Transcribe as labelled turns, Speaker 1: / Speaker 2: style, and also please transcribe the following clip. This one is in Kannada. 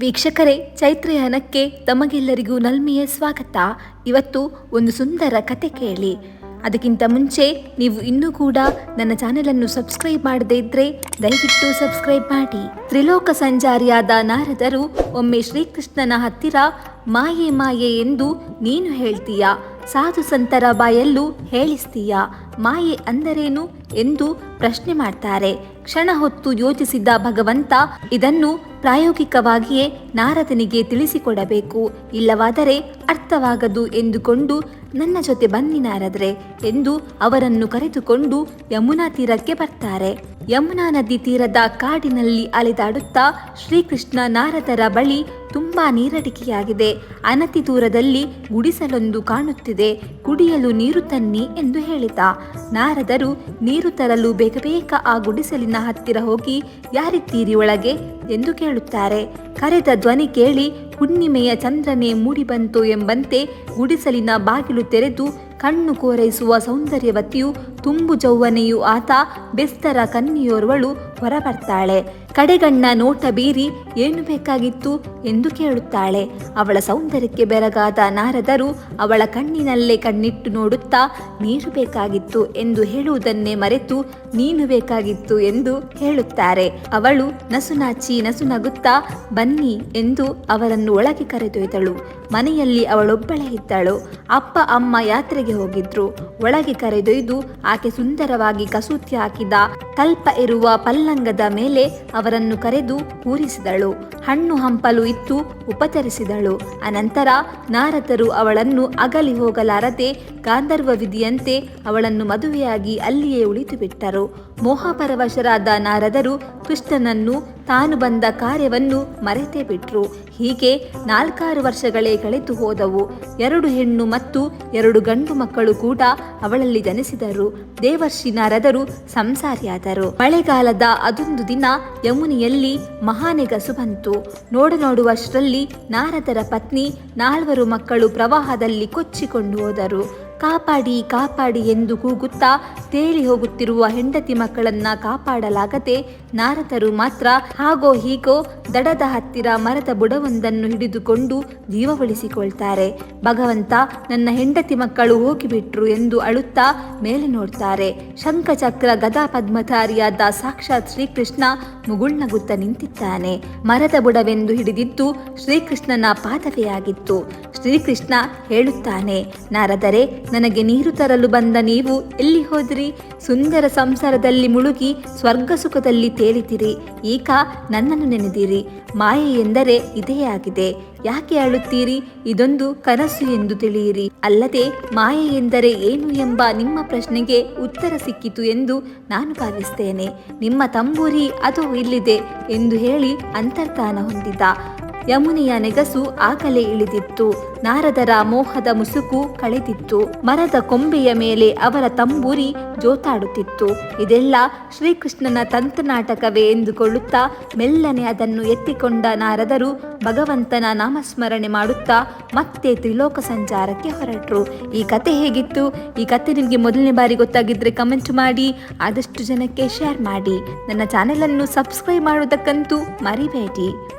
Speaker 1: ವೀಕ್ಷಕರೇ, ಚೈತ್ರಯಾನಕ್ಕೆ ತಮಗೆಲ್ಲರಿಗೂ ನಲ್ಮೆಯ ಸ್ವಾಗತ. ಇವತ್ತು ಒಂದು ಸುಂದರ ಕತೆ ಕೇಳಿ. ಅದಕ್ಕಿಂತ ಮುಂಚೆ ನೀವು ಇನ್ನೂ ಕೂಡ ನನ್ನ ಚಾನೆಲನ್ನು ಸಬ್ಸ್ಕ್ರೈಬ್ ಮಾಡದೇ ಇದ್ರೆ ದಯವಿಟ್ಟು ಸಬ್ಸ್ಕ್ರೈಬ್ ಮಾಡಿ. ತ್ರಿಲೋಕ ಸಂಜಾರಿಯಾದ ನಾರದರು, ಒಮ್ಮೆ ಶ್ರೀಕೃಷ್ಣನ ಹತ್ತಿರ ಮಾಯೆ ಮಾಯೆ ಎಂದು ನೀನು ಹೇಳ್ತೀಯ? ಸಾಧು ಸಂತರ ಬಾಯಲ್ಲೂ ಹೇಳಿಸ್ತೀಯ? ಮಾಯೆ ಅಂದರೇನು ಎಂದು ಪ್ರಶ್ನೆ ಮಾಡ್ತಾರೆ. ಕ್ಷಣ ಹೊತ್ತು ಯೋಚಿಸಿದ ಭಗವಂತ ಇದನ್ನು ಪ್ರಾಯೋಗಿಕವಾಗಿಯೇ ನಾರದನಿಗೆ ತಿಳಿಸಿಕೊಡಬೇಕು ಇಲ್ಲವಾದರೆ ಅರ್ಥವಾಗದು ಎಂದುಕೊಂಡು ನನ್ನ ಜೊತೆ ಬನ್ನಿನಾರದ್ರೆ ಎಂದು ಅವರನ್ನು ಕರೆದುಕೊಂಡು ಯಮುನಾ ತೀರಕ್ಕೆ ಬರ್ತಾರೆ. ಯಮುನಾ ನದಿ ತೀರದ ಕಾಡಿನಲ್ಲಿ ಅಲೆದಾಡುತ್ತಾ ಶ್ರೀಕೃಷ್ಣ ನಾರದರ ಬಳಿ ತುಂಬಾ ನೀರಡಿಕೆಯಾಗಿದೆ. ಅನತಿ ದೂರದಲ್ಲಿ ಗುಡಿಸಲೊಂದು ಕಾಣುತ್ತಿದೆ. ಕುಡಿಯಲು ನೀರು ತನ್ನಿ ಎಂದು ಹೇಳಿದ. ನಾರದರು ನೀರು ತರಲು ಬೇಗ ಬೇಗ ಆ ಗುಡಿಸಲಿನ ಹತ್ತಿರ ಹೋಗಿ, ಯಾರಿದ್ದೀರಿ ಒಳಗೆ? ಎಂದು ಕೇಳುತ್ತಾರೆ. ಕರೆದ ಧ್ವನಿ ಕೇಳಿ ಹುಣ್ಣಿಮೆಯ ಚಂದ್ರನೇ ಮೂಡಿಬಂತು ಎಂಬಂತೆ ಗುಡಿಸಲಿನ ಬಾಗಿಲು ತೆರೆದು ಕಣ್ಣು ಕೋರೈಸುವ ಸೌಂದರ್ಯವತಿಯು ತುಂಬು ಜೌವನೆಯೂ ಆತ ಬೆಸ್ತರ ಕನ್ನಿಯೋರ್ವಳು ಹೊರಬರ್ತಾಳೆ. ಕಡೆಗಣ್ಣ ನೋಟ ಬೀರಿ ಏನು ಬೇಕಾಗಿತ್ತು ಎಂದು ಕೇಳುತ್ತಾಳೆ. ಅವಳ ಸೌಂದರ್ಯಕ್ಕೆ ಬೆರಗಾದ ನಾರದರು ಅವಳ ಕಣ್ಣಿನಲ್ಲೇ ಕಣ್ಣಿಟ್ಟು ನೋಡುತ್ತಾ, ನೀರು ಬೇಕಾಗಿತ್ತು ಎಂದು ಹೇಳುವುದನ್ನೇ ಮರೆತು ನೀನು ಬೇಕಾಗಿತ್ತು ಎಂದು ಹೇಳುತ್ತಾರೆ. ಅವಳು ನಸುನಾಚಿ ನಸುನಗುತ್ತಾ, ಬನ್ನಿ ಎಂದು ಅವರನ್ನು ಒಳಗೆ ಕರೆದೊಯ್ದಳು. ಮನೆಯಲ್ಲಿ ಅವಳೊಬ್ಬಳೇ ಇದ್ದಳು. ಅಪ್ಪ ಅಮ್ಮ ಯಾತ್ರೆಗೆ ಹೋಗಿದ್ರು. ಒಳಗೆ ಕರೆದೊಯ್ದು ಆಕೆ ಸುಂದರವಾಗಿ ಕಸೂತಿ ಹಾಕಿದ ತಲ್ಪ ಇರುವ ಪಲ್ಲಂಗದ ಮೇಲೆ ಅವರನ್ನು ಕರೆದು ಕೂರಿಸಿದಳು. ಹಣ್ಣು ಹಂಪಲು ಇತ್ತು, ಉಪಚರಿಸಿದಳು. ಅನಂತರ ನಾರದರು ಅವಳನ್ನು ಅಗಲಿ ಹೋಗಲಾರದೆ, ಗಾಂಧರ್ವ ವಿಧಿಯಂತೆ ಅವಳನ್ನು ಮದುವೆಯಾಗಿ ಅಲ್ಲಿಯೇ ಉಳಿತು ಬಿಟ್ಟರು ಮೋಹಪರವಶರಾದ ನಾರದರು ಕೃಷ್ಣನನ್ನು ತಾನು ಬಂದ ಕಾರ್ಯವನ್ನು ಮರೆತೇ ಬಿಟ್ರು. ಹೀಗೆ ನಾಲ್ಕಾರು ವರ್ಷಗಳೇ ಕಳೆದು ಹೋದವು. ಎರಡು ಹೆಣ್ಣು ಮತ್ತು ಎರಡು ಗಂಡು ಮಕ್ಕಳು ಕೂಡ ಅವಳಲ್ಲಿ ಜನಿಸಿದರು. ದೇವರ್ಷಿ ನಾರದರು ಸಂಸಾರಿಯಾದರು. ಮಳೆಗಾಲದ ಅದೊಂದು ದಿನ ಯಮುನಿಯಲ್ಲಿ ಮಹಾನೆಗಸು ಬಂತು. ನೋಡ ನೋಡುವಷ್ಟರಲ್ಲಿ ನಾರದರ ಪತ್ನಿ ನಾಲ್ವರು ಮಕ್ಕಳು ಪ್ರವಾಹದಲ್ಲಿ ಕೊಚ್ಚಿಕೊಂಡು ಹೋದರು. ಕಾಪಾಡಿ ಕಾಪಾಡಿ ಎಂದು ಕೂಗುತ್ತಾ ತೇಲಿ ಹೋಗುತ್ತಿರುವ ಹೆಂಡತಿ ಮಕ್ಕಳನ್ನ ಕಾಪಾಡಲಾಗದೆ ನಾರದರು ಮಾತ್ರ ಹಾಗೋ ಹೀಗೋ ದಡದ ಹತ್ತಿರ ಮರದ ಬುಡವೊಂದನ್ನು ಹಿಡಿದುಕೊಂಡು ಜೀವ ಉಳಿಸಿಕೊಳ್ತಾರೆ ಭಗವಂತ ನನ್ನ ಹೆಂಡತಿ ಮಕ್ಕಳು ಹೋಗಿಬಿಟ್ರು ಎಂದು ಅಳುತ್ತಾ ಮೇಲೆ ನೋಡ್ತಾರೆ. ಶಂಖಚಕ್ರ ಗದಾ ಪದ್ಮಧಾರಿಯಾದ ಸಾಕ್ಷಾತ್ ಶ್ರೀಕೃಷ್ಣ ಮುಗುಳ್ನಗುತ್ತ ನಿಂತಿದ್ದಾನೆ. ಮರದ ಬುಡವೆಂದು ಹಿಡಿದಿದ್ದು ಶ್ರೀಕೃಷ್ಣನ ಪಾದವೆಯಾಗಿತ್ತು. ಶ್ರೀಕೃಷ್ಣ ಹೇಳುತ್ತಾನೆ, ನಾರದರೆ ನನಗೆ ನೀರು ತರಲು ಬಂದ ನೀವು ಎಲ್ಲಿ ಹೋದ್ರಿ? ಸುಂದರ ಸಂಸಾರದಲ್ಲಿ ಮುಳುಗಿ ಸ್ವರ್ಗ ಸುಖದಲ್ಲಿ ತೇಲಿತಿರಿ ಈಗ ನನ್ನನ್ನು ನೆನೆದಿರಿ. ಮಾಯೆ ಎಂದರೆ ಇದೇ ಆಗಿದೆ. ಯಾಕೆ ಅಳುತ್ತೀರಿ? ಇದೊಂದು ಕನಸು ಎಂದು ತಿಳಿಯಿರಿ. ಅಲ್ಲದೆ ಮಾಯೆ ಎಂದರೆ ಏನು ಎಂಬ ನಿಮ್ಮ ಪ್ರಶ್ನೆಗೆ ಉತ್ತರ ಸಿಕ್ಕಿತು ಎಂದು ನಾನು ಭಾವಿಸ್ತೇನೆ. ನಿಮ್ಮ ತಂಬೂರಿ ಅದು ಇಲ್ಲಿದೆ ಎಂದು ಹೇಳಿ ಅಂತರ್ಧಾನ ಹೊಂದಿದ. ಯಮುನೆಯ ನೆಗಸು ಆಗಲೇ ಇಳಿದಿತ್ತು. ನಾರದರ ಮೋಹದ ಮುಸುಕು ಕಳೆದಿತ್ತು. ಮರದ ಕೊಂಬೆಯ ಮೇಲೆ ಅವರ ತಂಬೂರಿ ಜೋತಾಡುತ್ತಿತ್ತು. ಇದೆಲ್ಲ ಶ್ರೀಕೃಷ್ಣನ ತಂತ್ರನಾಟಕವೇ ಎಂದುಕೊಳ್ಳುತ್ತಾ ಮೆಲ್ಲನೆ ಅದನ್ನು ಎತ್ತಿಕೊಂಡ ನಾರದರು ಭಗವಂತನ ನಾಮಸ್ಮರಣೆ ಮಾಡುತ್ತಾ ಮತ್ತೆ ತ್ರಿಲೋಕ ಸಂಚಾರಕ್ಕೆ ಹೊರಟರು. ಈ ಕತೆ ಹೇಗಿತ್ತು? ಈ ಕತೆ ನಿಮಗೆ ಮೊದಲನೇ ಬಾರಿ ಗೊತ್ತಾಗಿದ್ರೆ ಕಮೆಂಟ್ ಮಾಡಿ, ಆದಷ್ಟು ಜನಕ್ಕೆ ಶೇರ್ ಮಾಡಿ. ನನ್ನ ಚಾನೆಲನ್ನು ಸಬ್ಸ್ಕ್ರೈಬ್ ಮಾಡುವುದಕ್ಕಂತೂ ಮರಿಬೇಡಿ.